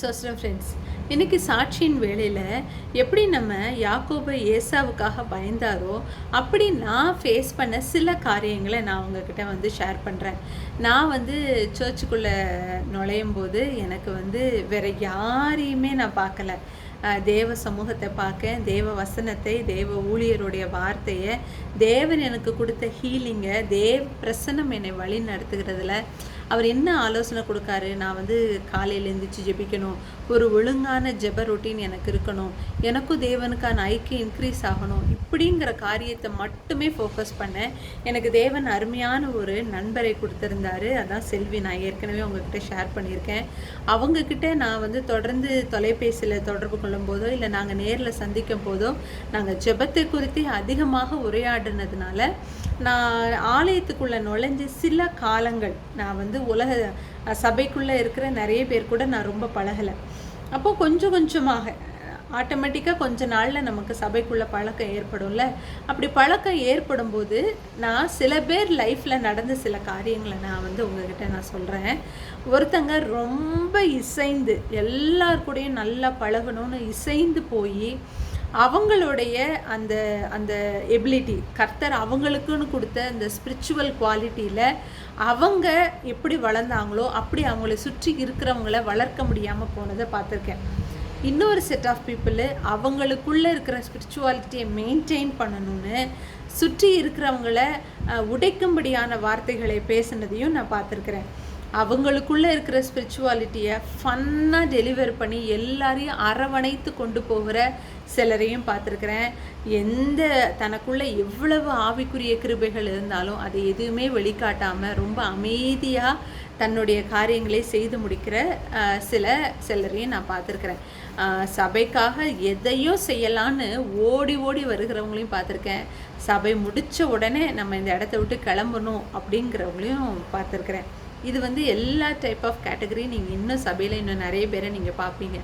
Zoster friends இன்றைக்கி சாட்சியின் வேலையில் எப்படி நம்ம யாக்கோபு ஏசாவுக்காக பயந்தாரோ அப்படி நான் ஃபேஸ் பண்ண சில காரியங்களை நான் உங்ககிட்ட வந்து ஷேர் பண்ணுறேன் நான் வந்து சர்ச்சுக்குள்ளே நுழையும் போது எனக்கு வந்து வேற யாரையுமே நான் பார்க்கல. தேவ சமூகத்தை பார்க்க தேவ வசனத்தை தேவ ஊழியருடைய வார்த்தையை தேவன் எனக்கு கொடுத்த ஹீலிங்கை தேவ் பிரசனம் என்னை வழி நடத்துகிறதுல அவர் என்ன ஆலோசனை கொடுக்காரு? நான் வந்து காலையில் எழுந்திரிச்சு ஜெபிக்கணும். ஒரு ஒழுங்கான ஜெப ரொட்டீன் எனக்கு இருக்கணும். எனக்கும் தேவனுக்கான ஐக்கியம் இன்க்ரீஸ் ஆகணும். இப்படிங்கிற காரியத்தை மட்டுமே ஃபோக்கஸ் பண்ணேன் எனக்கு தேவன் அருமையான ஒரு நண்பரை கொடுத்துருந்தாரு. அதான் செல்வி. நான் ஏற்கனவே உங்ககிட்ட ஷேர் பண்ணியிருக்கேன். அவங்கக்கிட்ட நான் வந்து தொடர்ந்து தொலைபேசியில் தொடர்பு கொள்ளும் போதோ இல்லை நாங்கள் நேரில் சந்திக்கும் போதோ நாங்கள் ஜெபத்தை குறித்து அதிகமாக உரையாடினதுனால நான் ஆலயத்துக்குள்ளே நுழைஞ்ச சில காலங்கள் நான் வந்து உலக சபைக்குள்ளே இருக்கிற நிறைய பேர் கூட நான் ரொம்ப பழகலை. அப்போது கொஞ்சம் கொஞ்சமாக ஆட்டோமேட்டிக்காக கொஞ்ச நாளில் நமக்கு சபைக்குள்ளே பழக்கம் ஏற்படும்ல. அப்படி பழக்கம் ஏற்படும் போது நான் சில பேர் லைஃப்பில் நடந்த சில காரியங்களை நான் வந்து உங்ககிட்ட நான் சொல்கிறேன் ஒருத்தங்க ரொம்ப இசைந்து எல்லார் கூடயும் நல்லா பழகணும்னு இசைந்து போய் அவங்களுடைய அந்த அந்த எபிலிட்டி கர்த்தர் அவங்களுக்குன்னு கொடுத்த அந்த ஸ்பிரிச்சுவல் குவாலிட்டியில் அவங்க எப்படி வளர்ந்தாங்களோ அப்படி அவங்கள சுற்றி இருக்கிறவங்கள வளர்க்க முடியாமல் போனதை பார்த்துருக்கேன். இன்னொரு செட் ஆஃப் பீப்புள் அவங்களுக்குள்ளே இருக்கிற ஸ்பிரிச்சுவாலிட்டியை மெயின்டைன் பண்ணணும்னு சுற்றி இருக்கிறவங்கள உடைக்கும்படியான வார்த்தைகளை பேசுனதையும் நான் பார்த்துருக்குறேன். அவங்களுக்குள்ளே இருக்கிற ஸ்பிரிச்சுவாலிட்டியை ஃபன்னாக டெலிவர் பண்ணி எல்லாரையும் அரவணைத்து கொண்டு போகிற சிலரையும் பார்த்துருக்குறேன். எந்த தனக்குள்ளே எவ்வளவு ஆவிக்குரிய கிருபைகள் இருந்தாலும் அதை எதுவுமே வெளிக்காட்டாமல் ரொம்ப அமைதியாக தன்னுடைய காரியங்களை செய்து முடிக்கிற சில சிலரையும் நான் பார்த்துருக்குறேன். சபைக்காக எதையும் செய்யலான்னு ஓடி ஓடி வருகிறவங்களையும் பார்த்துருக்கேன். சபை முடித்த உடனே நம்ம இந்த இடத்த விட்டு கிளம்பணும் அப்படிங்கிறவங்களையும் பார்த்துருக்குறேன். இது வந்து எல்லா டைப் ஆஃப் கேட்டகரி நீங்கள் இன்னும் சபையில் இன்னும் நிறைய பேரை நீங்கள் பார்ப்பீங்க.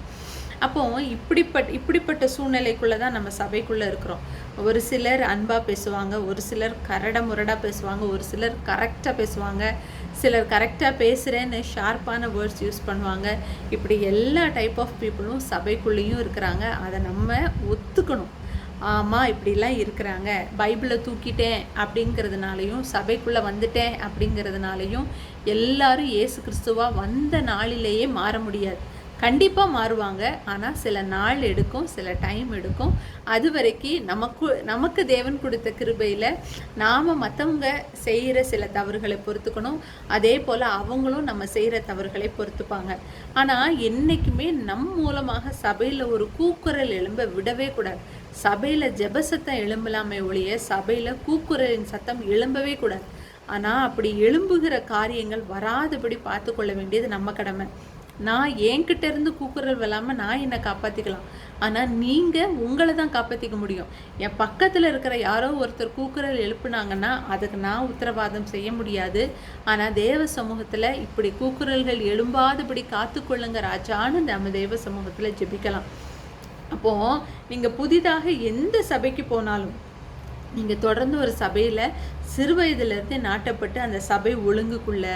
அப்போ இப்படிப்பட்ட இப்படிப்பட்ட சூழ்நிலைக்குள்ளே தான் நம்ம சபைக்குள்ளே இருக்கிறோம். ஒரு சிலர் அன்பாக பேசுவாங்க ஒரு சிலர் கரட முரடாக பேசுவாங்க ஒரு சிலர் கரெக்டாக பேசுவாங்க. சிலர் கரெக்டாக பேசுகிறேன்னு ஷார்ப்பான வேர்ட்ஸ் யூஸ் பண்ணுவாங்க. இப்படி எல்லா டைப் ஆஃப் பீப்புளும் சபைக்குள்ளேயும் இருக்கிறாங்க. அதை நம்ம ஒத்துக்கணும். ஆமாம் இப்படிலாம் இருக்கிறாங்க. பைபிளை தூக்கிட்டேன் அப்படிங்கிறதுனாலையும் சபைக்குள்ளே வந்துட்டேன் அப்படிங்கிறதுனாலையும் எல்லாரும் இயேசு கிறிஸ்துவாக வந்த நாளிலேயே மாற முடியாது. கண்டிப்பாக மாறுவாங்க. ஆனால் சில நாள் எடுக்கும் சில டைம் எடுக்கும். அது வரைக்கும் நமக்கு நமக்கு தேவன் கொடுத்த கிருபையில் நாம் மற்றவங்க செய்கிற சில தவறுகளை பொறுத்துக்கணும். அதே போல் அவங்களும் நம்ம செய்கிற தவறுகளை பொறுத்துப்பாங்க. ஆனால் என்றைக்குமே நம் மூலமாக சபையில் ஒரு கூக்குரல் எழும்ப விடவே கூடாது. சபையில் ஜெபசத்தம் எழும்பலாமே ஒழிய சபையில் கூக்குரலின் சத்தம் எழும்பவே கூடாது. ஆனால் அப்படி எழும்புகிற காரியங்கள் வராதபடி பார்த்து கொள்ள வேண்டியது நம்ம கடமை. நான் என்கிட்ட இருந்து கூக்குரல் விழாமல் நான் என்னை காப்பாற்றிக்கலாம் ஆனால் நீங்கள் உங்களை தான் காப்பாற்றிக்க முடியும். என் பக்கத்தில் இருக்கிற யாரோ ஒருத்தர் கூக்குரல் எழுப்புனாங்கன்னா அதுக்கு நான் உத்தரவாதம் செய்ய முடியாது. ஆனால் தேவ சமூகத்தில் இப்படி கூக்குரல்கள் எழும்பாதபடி காத்துக்கொள்ளுங்க ராஜான்னு நம்ம தேவ சமூகத்தில் ஜெபிக்கலாம். அப்போது நீங்கள் புதிதாக எந்த சபைக்கு போனாலும் நீங்கள் தொடர்ந்து ஒரு சபையில் சிறு வயதிலிருந்து நாட்டப்பட்டு அந்த சபை ஒழுங்குக்குள்ளே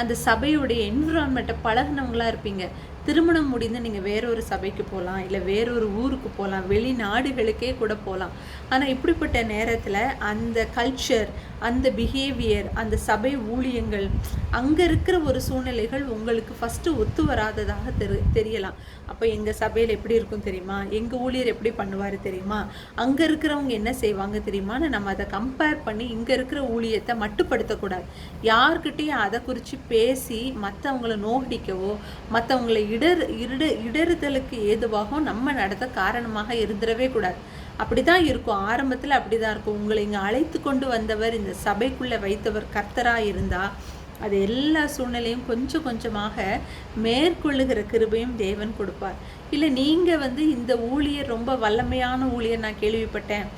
அந்த சபையுடைய என்விரான்மெண்ட்டை பழகுனவங்களா இருப்பீங்க. திருமணம் முடிந்து நீங்கள் வேறொரு சபைக்கு போகலாம் இல்லை வேறொரு ஊருக்கு போகலாம் வெளிநாடுகளுக்கே கூட போகலாம் ஆனால் இப்படிப்பட்ட நேரத்தில் அந்த கல்ச்சர் அந்த பிஹேவியர் அந்த சபை ஊழியங்கள் அங்கே இருக்கிற ஒரு சூழ்நிலைகள் உங்களுக்கு ஃபஸ்ட்டு ஒத்து வராததாக தெரி தெரியலாம். அப்போ எங்கள் சபையில் எப்படி இருக்கும் தெரியுமா? எங்கள் ஊழியர் எப்படி பண்ணுவார் தெரியுமா? அங்கே இருக்கிறவங்க என்ன செய்வாங்க தெரியுமான்னு நம்ம அதை கம்பேர் பண்ணி இங்கே இருக்கிற ஊழியத்தை மட்டுப்படுத்தக்கூடாது. யார்கிட்டயும் அதை குறித்து பேசி மற்றவங்கள நோகடிக்கவோ மற்றவங்களை இடர் இட இடறுதலுக்கு ஏதுவாகவும் நம்ம நடத்த காரணமாக இருந்துடவே கூடாது. அப்படிதான் இருக்கும். ஆரம்பத்தில் அப்படிதான் இருக்கும். உங்களை இங்கே அழைத்து கொண்டு வந்தவர் இந்த சபைக்குள்ளே வைத்தவர் கர்த்தராக இருந்தால் அது எல்லா சூழ்நிலையும் கொஞ்சம் கொஞ்சமாக மேற்கொள்ளுகிற கிருபையும் தேவன் கொடுப்பார். இல்லை நீங்கள் வந்து இந்த ஊழியர் ரொம்ப வல்லமையான ஊழியர் நான் கேள்விப்பட்டேன்.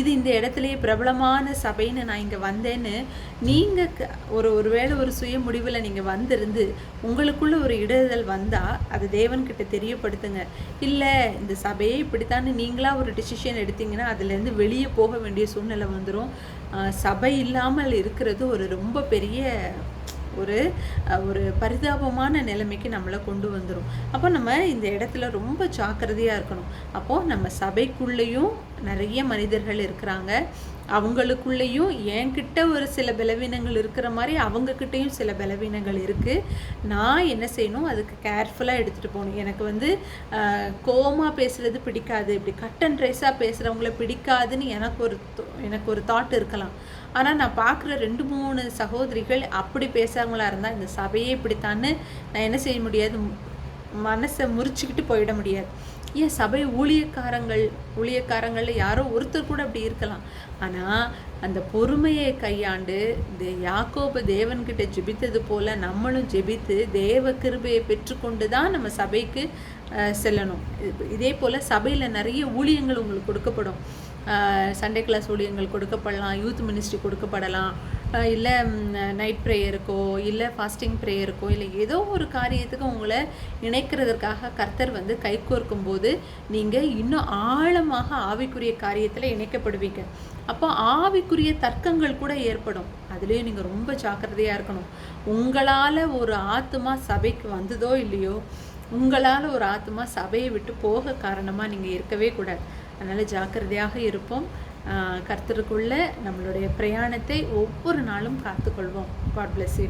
இது இந்த இடத்துலயே பிரபலமான சபைன்னு நான் இங்கே வந்தேன்னு நீங்கள் ஒரு ஒருவேளை ஒரு சுய முடிவில் நீங்கள் வந்திருந்து உங்களுக்குள்ள ஒரு இடுதல் வந்தால் அது தேவன்கிட்ட தெரியப்படுத்துங்க. இல்லை இந்த சபையே இப்படித்தான்னு நீங்களாக ஒரு டிசிஷன் எடுத்தீங்கன்னா அதுலேருந்து வெளியே போக வேண்டிய சூழ்நிலை வந்துடும் சபை இல்லாமல் இருக்கிறது ஒரு ரொம்ப பெரிய ஒரு ஒரு பரிதாபமான நிலைமைக்கு நம்மளை கொண்டு வந்துடும் அப்போ நம்ம இந்த இடத்துல ரொம்ப ஜாக்கிரதையாக இருக்கணும். அப்போது நம்ம சபைக்குள்ளேயும் நிறைய மனிதர்கள் இருக்கிறாங்க. அவங்களுக்குள்ளேயும் என்கிட்ட ஒரு சில பலவீனங்கள் இருக்கிற மாதிரி அவங்கக்கிட்டேயும் சில பலவீனங்கள் இருக்குது நான் என்ன செய்யணும்? அதுக்கு கேர்ஃபுல்லாக எடுத்துகிட்டு போகணும். எனக்கு வந்து கோமா பேசுகிறது பிடிக்காது. இப்படி கட் அண்ட் ரைஸாக பேசுகிறவங்கள பிடிக்காதுன்னு எனக்கு ஒரு எனக்கு ஒரு தாட் இருக்கலாம். ஆனால் நான் பார்க்குற ரெண்டு மூணு சகோதரிகள் அப்படி பேசுகிறவங்களா இருந்தால் இந்த சபையே இப்படித்தான்னு நான் என்ன செய்ய முடியாது? மனசை முறிச்சுக்கிட்டு போயிட முடியாது. ஏன் சபை ஊழியக்காரங்கள் ஊழியக்காரங்களில் யாரோ ஒருத்தர் கூட அப்படி இருக்கலாம். ஆனால் அந்த பொறுமையை கையாண்டு இந்த யாக்கோபு தேவன்கிட்ட ஜெபித்தது போல் நம்மளும் ஜெபித்து தேவ கிருபையை பெற்றுக்கொண்டு தான் நம்ம சபைக்கு செல்லணும். இது- இதே போல் சபையில் நிறைய ஊழியங்கள் உங்களுக்கு கொடுக்கப்படும். சண்டே கிளாஸ் ஊழியங்கள் கொடுக்கப்படலாம் யூத் மினிஸ்ட்ரி கொடுக்கப்படலாம். இல்லை நைட் ப்ரேயருக்கோ இல்லை ஃபாஸ்டிங் ப்ரேயருக்கோ இல்லை ஏதோ ஒரு காரியத்துக்கு உங்களை இணைக்கிறதற்காக கர்த்தர் வந்து கைகோர்க்கும் போது நீங்கள் இன்னும் ஆழமாக ஆவிக்குரிய காரியத்தில் இணைக்கப்படுவீங்க. அப்போ ஆவிக்குரிய தர்க்கங்கள் கூட ஏற்படும். அதுலேயும் நீங்கள் ரொம்ப ஜாக்கிரதையாக இருக்கணும். உங்களால் ஒரு ஆத்மா சபைக்கு வந்ததோ இல்லையோ உங்களால் ஒரு ஆத்மா சபையை விட்டு போக காரணமாக நீங்கள் இருக்கவே கூடாது. அதனால் ஜாக்கிரதையாக இருப்போம். கர்த்தருக்குள்ள நம்மளுடைய பிரயாணத்தை ஒவ்வொரு நாளும் காத்துக்கொள்வோம். God bless you